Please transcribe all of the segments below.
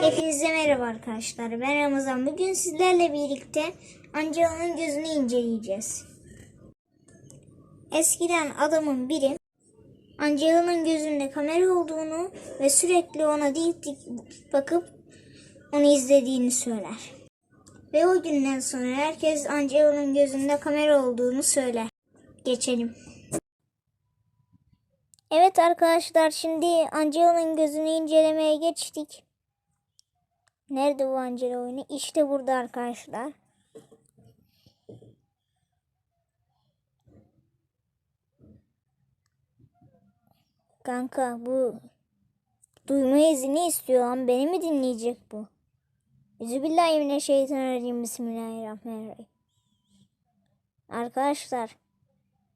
Hepinize merhaba arkadaşlar. Ben Ramazan. Bugün sizlerle birlikte Angela'nın gözünü inceleyeceğiz. Eskiden adamın biri Angela'nın gözünde kamera olduğunu ve sürekli ona dik dik bakıp onu izlediğini söyler. Ve o günden sonra herkes Angela'nın gözünde kamera olduğunu söyler. Geçelim. Evet arkadaşlar şimdi Angela'nın gözünü incelemeye geçtik. Nerede bu Angela oyunu? İşte burada arkadaşlar. Kanka bu duyma izni istiyor lan. Beni mi dinleyecek bu? Üzübillahimineşşeytanirracim. Bismillahirrahmanirrahim. Arkadaşlar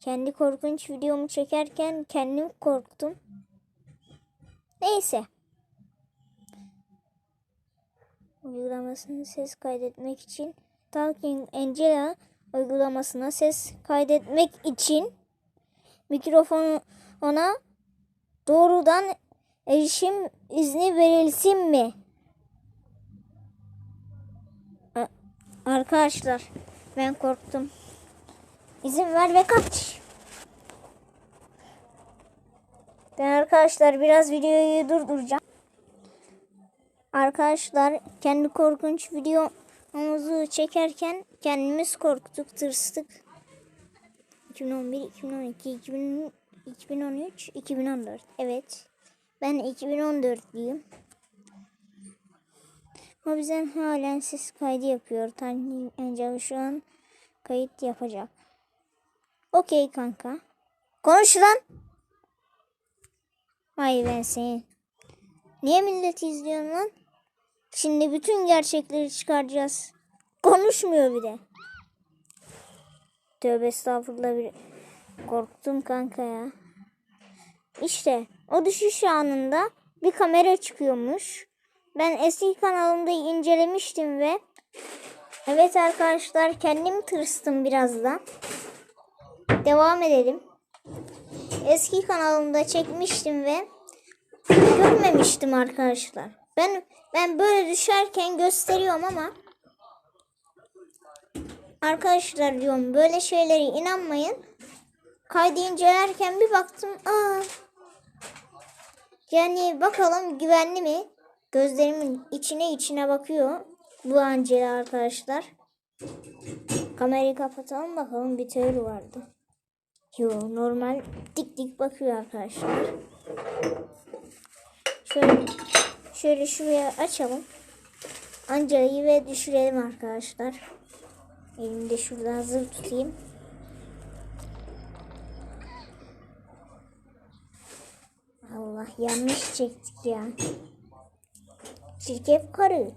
kendi korkunç videomu çekerken kendim korktum. Neyse. uygulamasını ses kaydetmek için Talking Angela uygulamasına ses kaydetmek için mikrofon ona doğrudan erişim izni verilsin mi? Arkadaşlar ben korktum. İzin ver ve kaç. Ben arkadaşlar biraz videoyu durduracağım. Arkadaşlar kendi korkunç videomuzu çekerken kendimiz korktuk, tırstık. 2011, 2012, 2000, 2013, 2014. Evet. Ben 2014'lüyüm. Ama bizden halen ses kaydı yapıyor. Tanrı Angel şu an kayıt yapacak. Okey kanka. Konuş lan. Vay ben seni. Niye milleti izliyorsun lan? Şimdi bütün gerçekleri çıkaracağız. Konuşmuyor bir de. Tövbe estağfurullah bir korktum kanka ya. İşte o düşüş anında bir kamera çıkıyormuş. Ben eski kanalımda incelemiştim ve evet arkadaşlar kendim tırstım biraz da. Devam edelim. Eski kanalımda çekmiştim ve görmemiştim arkadaşlar. Ben ben böyle düşerken gösteriyorum ama arkadaşlar diyorum böyle şeylere inanmayın. Kaydı incelerken bir baktım. Aa. Yani bakalım güvenli mi? Gözlerimin içine içine bakıyor. Bu Angela arkadaşlar. Kamerayı kapatalım bakalım bir teori vardı. Yo normal dik dik bakıyor arkadaşlar. Şöyle şöyle şuraya açalım. Angela'yı ve düşürelim arkadaşlar. Elimde şurada hazır tutayım. Allah yanlış çektik ya. Çirkef karı.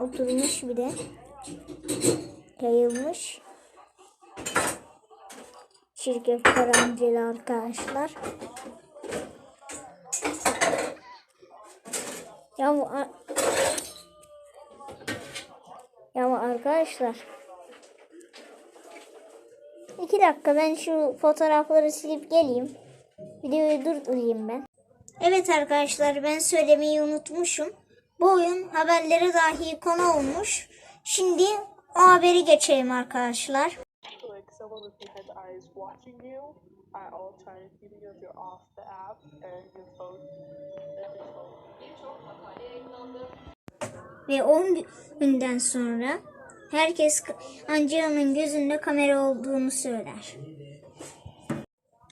Oturmuş bir de. Yayılmış. Çirkef karı Angela arkadaşlar. Ya bu ya bu arkadaşlar. İki dakika ben şu fotoğrafları silip geleyim. Videoyu durdurayım ben. Evet arkadaşlar ben söylemeyi unutmuşum. Bu oyun haberlere dahi konu olmuş. Şimdi o haberi geçelim arkadaşlar. Ve 10 günden sonra herkes Angela'nın gözünde kamera olduğunu söyler.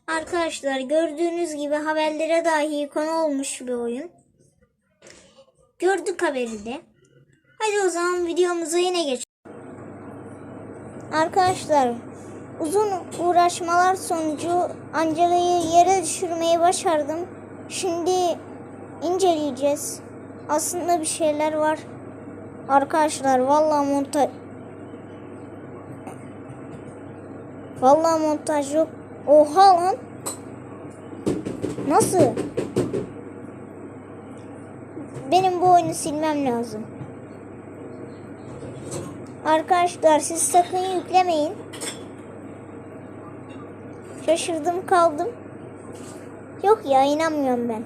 Arkadaşlar gördüğünüz gibi haberlere dahi konu olmuş bir oyun. Gördük haberi de. Hadi o zaman videomuza yine geçelim. Arkadaşlar uzun uğraşmalar sonucu Angela'yı yere düşürmeyi başardım. Şimdi inceleyeceğiz. Aslında bir şeyler var. Arkadaşlar vallahi montaj Vallahi montaj yok. Oha lan. Nasıl? Benim bu oyunu silmem lazım. Arkadaşlar siz sakın yüklemeyin. Şaşırdım kaldım. Yok ya inanmıyorum ben.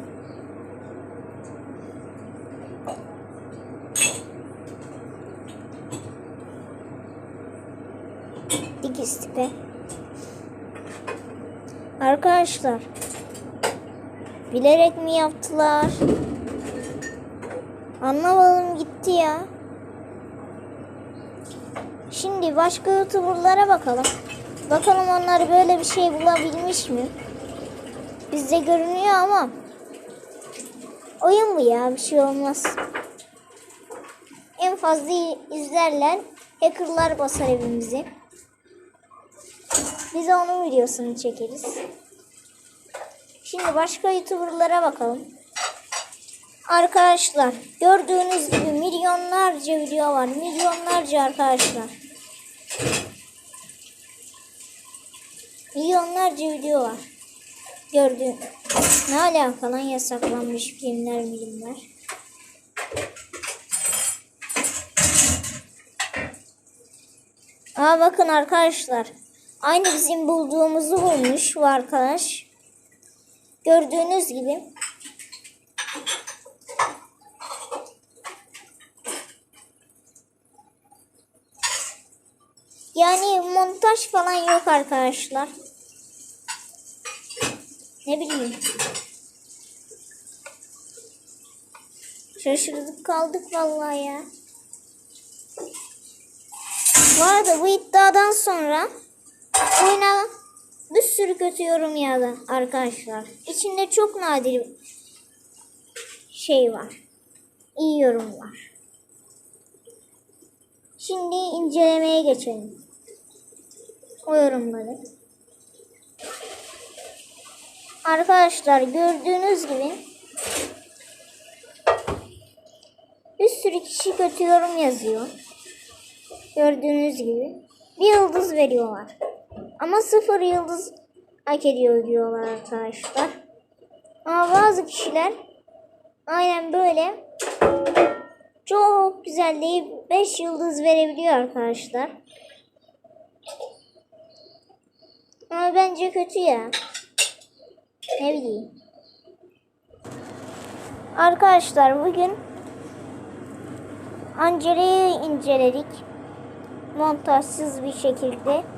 Dikiz tipe. Arkadaşlar. Bilerek mi yaptılar? Anlamadım gitti ya. Şimdi başka youtuberlara bakalım. Bakalım onlar böyle bir şey bulabilmiş mi? Bizde görünüyor ama oyun bu ya bir şey olmaz. En fazla izlerler. Hackerlar basar evimizi. Biz onun videosunu çekeriz. Şimdi başka youtuberlara bakalım. Arkadaşlar gördüğünüz gibi milyonlarca video var. Milyonlarca arkadaşlar. Milyonlarca video var. Gördüğün. Ne alaka lan yasaklanmış filmler bilimler. Aa bakın arkadaşlar. Aynı bizim bulduğumuzu bulmuş bu arkadaş. Gördüğünüz gibi. Yani montaj falan yok arkadaşlar. Ne bileyim. Şaşırdık kaldık vallahi ya. Bu arada bu iddiadan sonra oyuna bir sürü kötü yorum yağdı arkadaşlar. İçinde çok nadir şey var. İyi yorum var. Şimdi incelemeye geçelim. O yorumları. Arkadaşlar gördüğünüz gibi bir sürü kişi kötü yorum yazıyor. Gördüğünüz gibi bir yıldız veriyorlar. Ama sıfır yıldız hak ediyor diyorlar arkadaşlar. Ama bazı kişiler aynen böyle çok güzel deyip 5 yıldız verebiliyor arkadaşlar. Ama bence kötü ya. Ne bileyim. Arkadaşlar bugün Angela'yı inceledik. Montajsız bir şekilde.